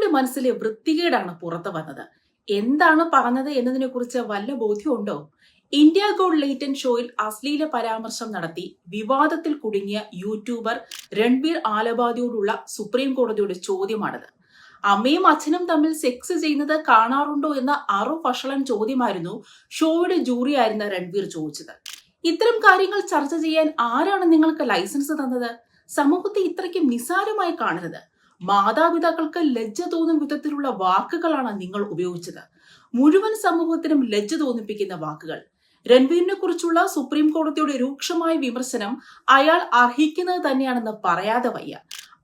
രൺവീറുടെ മനസ്സിലെ വൃത്തികേടാണ് പുറത്തു വന്നത്. എന്താണ് പറഞ്ഞത് എന്നതിനെ കുറിച്ച് വല്ല ബോധ്യമുണ്ടോ? ഇന്ത്യ ഗോൾഡ് ലേറ്റൻ ഷോയിൽ അശ്ലീല പരാമർശം നടത്തി വിവാദത്തിൽ കുടുങ്ങിയ യൂട്യൂബർ രൺബീർ ആലബാദിയോടുള്ള സുപ്രീം കോടതിയുടെ ചോദ്യമാണിത്. അമ്മയും അച്ഛനും തമ്മിൽ സെക്സ് ചെയ്യുന്നത് കാണാറുണ്ടോ എന്ന അറു ഫഷളൻ ചോദ്യമായിരുന്നു ഷോയുടെ ജൂറിയായിരുന്ന രൺബീർ ചോദിച്ചത്. ഇത്തരം കാര്യങ്ങൾ ചർച്ച ചെയ്യാൻ ആരാണ് നിങ്ങൾക്ക് ലൈസൻസ് തന്നത്? സമൂഹത്തെ ഇത്രയ്ക്കും നിസാരമായി കാണരുത്. മാതാപിതാക്കൾക്ക് ലജ്ജ തോന്നും വിധത്തിലുള്ള വാക്കുകളാണ് നിങ്ങൾ ഉപയോഗിച്ചത്. മുഴുവൻ സമൂഹത്തിനും ലജ്ജ തോന്നിപ്പിക്കുന്ന വാക്കുകൾ. രൺവീറിനെ കുറിച്ചുള്ള സുപ്രീം കോടതിയുടെ രൂക്ഷമായ വിമർശനം അയാൾ അർഹിക്കുന്നത് തന്നെയാണെന്ന് പറയാതെ വയ്യ.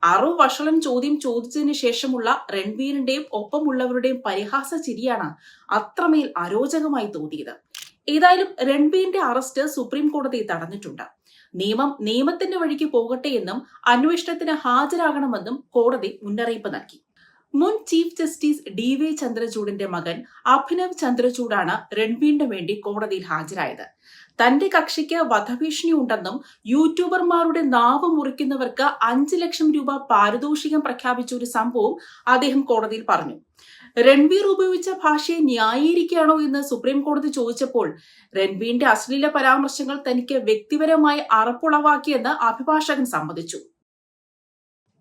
അറു വഷളൻ ചോദ്യം ചോദിച്ചതിന് ശേഷമുള്ള രൺവീറിന്റെയും ഒപ്പമുള്ളവരുടെയും പരിഹാസ ചിരിയാണ് അത്രമേൽ അരോചകമായി തോന്നിയത്. ഏതായാലും രൺബീറിന്റെ അറസ്റ്റ് സുപ്രീം കോടതി തടഞ്ഞിട്ടുണ്ട്. നിയമം നിയമത്തിന്റെ വഴിക്ക് പോകട്ടെ എന്നും അന്വേഷണത്തിന് ഹാജരാകണമെന്നും കോടതി മുന്നറിയിപ്പ് നൽകി. മുൻ ചീഫ് ജസ്റ്റിസ് ഡി വൈ ചന്ദ്രചൂഡിന്റെ മകൻ അഭിനവ് ചന്ദ്രചൂഡാണ് രൺബീറിന് വേണ്ടി കോടതിയിൽ ഹാജരായത്. തന്റെ കക്ഷിക്ക് വധഭീഷണി ഉണ്ടെന്നും യൂട്യൂബർമാരുടെ നാവ് മുറിക്കുന്നവർക്ക് അഞ്ച് ലക്ഷം രൂപ പാരിതോഷികം പ്രഖ്യാപിച്ച ഒരു സംഭവം അദ്ദേഹം കോടതിയിൽ പറഞ്ഞു. രൺവീർ ഉപയോഗിച്ച ഭാഷയെ ന്യായീകരിക്കുകയാണോ എന്ന് സുപ്രീം കോടതി ചോദിച്ചപ്പോൾ രൺവീറിന്റെ അശ്ലീല പരാമർശങ്ങൾ തനിക്ക് വ്യക്തിപരമായി അറപ്പുളവാക്കിയെന്ന് അഭിഭാഷകൻ സമ്മതിച്ചു.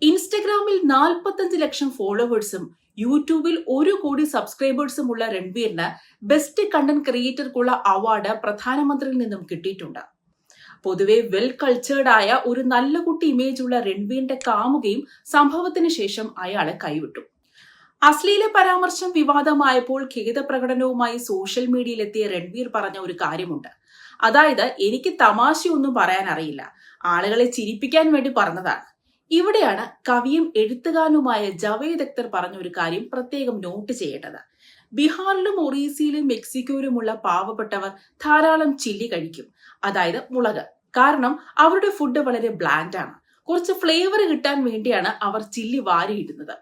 ഇൻസ്റ്റഗ്രാമിൽ നാൽപ്പത്തഞ്ച് ലക്ഷം ഫോളോവേഴ്സും യൂട്യൂബിൽ ഒരു കോടി സബ്സ്ക്രൈബേഴ്സും ഉള്ള രൺവീറിന് ബെസ്റ്റ് കണ്ടന്റ് ക്രിയേറ്റർക്കുള്ള അവാർഡ് പ്രധാനമന്ത്രിയിൽ നിന്നും കിട്ടിയിട്ടുണ്ട്. പൊതുവെ വെൽ കൾച്ചേർഡ് ആയ ഒരു നല്ല കുട്ടി ഇമേജ് ഉള്ള രൺവീറിന്റെ കാമുകയും സംഭവത്തിന് ശേഷം അയാളെ കൈവിട്ടു. അശ്ലീല പരാമർശം വിവാദമായപ്പോൾ ഖേദ പ്രകടനവുമായി സോഷ്യൽ മീഡിയയിലെത്തിയ രൺവീർ പറഞ്ഞ ഒരു കാര്യമുണ്ട്. അതായത് എനിക്ക് തമാശയൊന്നും പറയാൻ അറിയില്ല. ആളുകളെ ചിരിപ്പിക്കാൻ വേണ്ടി പറഞ്ഞതാണ്. ഇവിടെയാണ് കവിയും എഴുത്തുകാരനുമായ ജവേദ് അക്തർ പറഞ്ഞ ഒരു കാര്യം പ്രത്യേകം നോട്ട് ചെയ്യേണ്ടത്. ബീഹാറിലും ഒറീസയിലും മെക്സിക്കോയിലുമുള്ള പാവപ്പെട്ടവർ ധാരാളം ചില്ലി കഴിക്കും. അതായത് മുളക്. കാരണം അവരുടെ ഫുഡ് വളരെ ബ്ലാൻഡ് ആണ്. കുറച്ച് ഫ്ലേവർ കിട്ടാൻ വേണ്ടിയാണ് അവർ ചില്ലി വാരിയിടുന്നത്.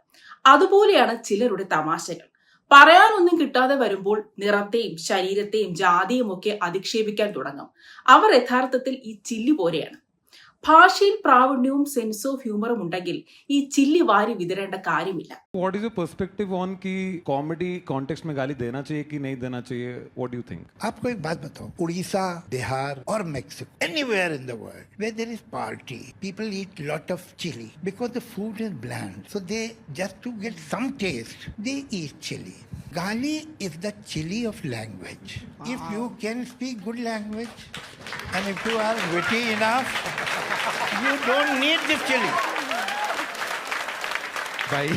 അതുപോലെയാണ് ചിലരുടെ തമാശകൾ. പറയാനൊന്നും കിട്ടാതെ വരുമ്പോൾ നിറത്തെയും ശരീരത്തെയും ജാതിയും ഒക്കെ അധിക്ഷേപിക്കാൻ തുടങ്ങും. അവർ യഥാർത്ഥത്തിൽ ഈ ചില്ലി പോലെയാണ്. ഭാഷയിൽ പ്രാവീണ്യവും സെൻസ് ഓഫ് ഹ്യൂമറും ഉണ്ടെങ്കിൽ ഈ ചില്ലി വാരി വിതരേണ്ട കാര്യമില്ല What is your perspective on कि comedy context में गाली देना चाहिए कि नहीं देना चाहिए what do you think आपको एक बात बताओ उड़ीसा बिहार और Mexico anywhere in the world where there is party people eat lot of chili because the food is bland so they just to get some taste they eat chili gali is the chili of language if you can speak good language and if you are witty enough you don't need this chili भाई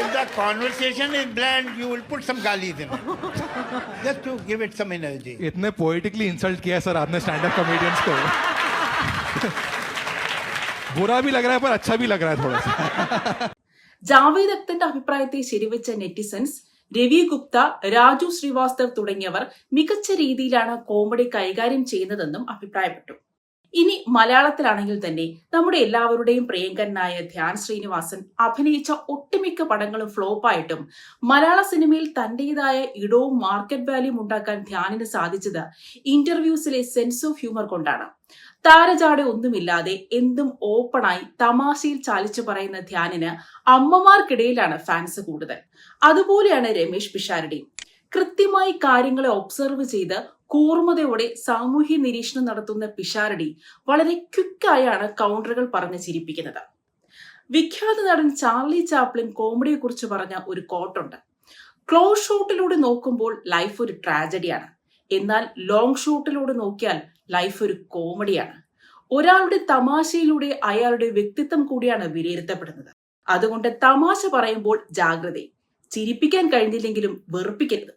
if the conversation is bland you will put some galis in it just to give it some energy इतने poetically insult किया sir आपने up comedians को बुरा भी लग रहा है पर अच्छा भी लग रहा है थोड़ा सा ജാവേദ് അക്തന്റെ അഭിപ്രായത്തെ ശരിവെച്ച നെറ്റിസൺസ് രവി ഗുപ്ത രാജു ശ്രീവാസ്തവ് തുടങ്ങിയവർ മികച്ച രീതിയിലാണ് കോമഡി കൈകാര്യം ചെയ്യുന്നതെന്നും അഭിപ്രായപ്പെട്ടു ഇനി മലയാളത്തിലാണെങ്കിൽ തന്നെ നമ്മുടെ എല്ലാവരുടെയും പ്രിയങ്കരനായ ധ്യാൻ ശ്രീനിവാസൻ അഭിനയിച്ച ഒട്ടുമിക്ക പടങ്ങളും ഫ്ലോപ്പായിട്ടും മലയാള സിനിമയിൽ തന്റേതായ ഇടവും മാർക്കറ്റ് വാല്യൂം ഉണ്ടാക്കാൻ ധ്യാനിന് സാധിച്ചത് ഇന്റർവ്യൂസിലെ സെൻസ് ഓഫ് ഹ്യൂമർ കൊണ്ടാണ്. താരജാടെ ഒന്നുമില്ലാതെ എന്തും ഓപ്പണായി തമാശയിൽ ചാലിച്ചു പറയുന്ന ധ്യാനിന് അമ്മമാർക്കിടയിലാണ് ഫാൻസ് കൂടുതൽ. അതുപോലെയാണ് രമേശ് പിഷാരടി കൃത്യമായി കാര്യങ്ങളെ ഒബ്സർവ് ചെയ്ത് കൂർമ്മതയോടെ സാമൂഹ്യ നിരീക്ഷണം നടത്തുന്ന പിഷാരടി വളരെ ക്വിക്കായാണ് കൗണ്ടറുകൾ പറഞ്ഞ് ചിരിപ്പിക്കുന്നത്. വിഖ്യാത നടൻ ചാർലി ചാപ്ലിൻ കോമഡിയെക്കുറിച്ച് പറഞ്ഞ ഒരു കോട്ടുണ്ട് ക്ലോസ് ഷോട്ടിലൂടെ നോക്കുമ്പോൾ ലൈഫ് ഒരു ട്രാജഡിയാണ് എന്നാൽ ലോങ് ഷോട്ടിലൂടെ നോക്കിയാൽ ലൈഫ് ഒരു കോമഡിയാണ് ഒരാളുടെ തമാശയിലൂടെ അയാളുടെ വ്യക്തിത്വം കൂടിയാണ് വിലയിരുത്തപ്പെടുന്നത്. അതുകൊണ്ട് തമാശ പറയുമ്പോൾ ജാഗ്രത ചിരിപ്പിക്കാൻ കഴിഞ്ഞില്ലെങ്കിലും വെറുപ്പിക്കരുത്.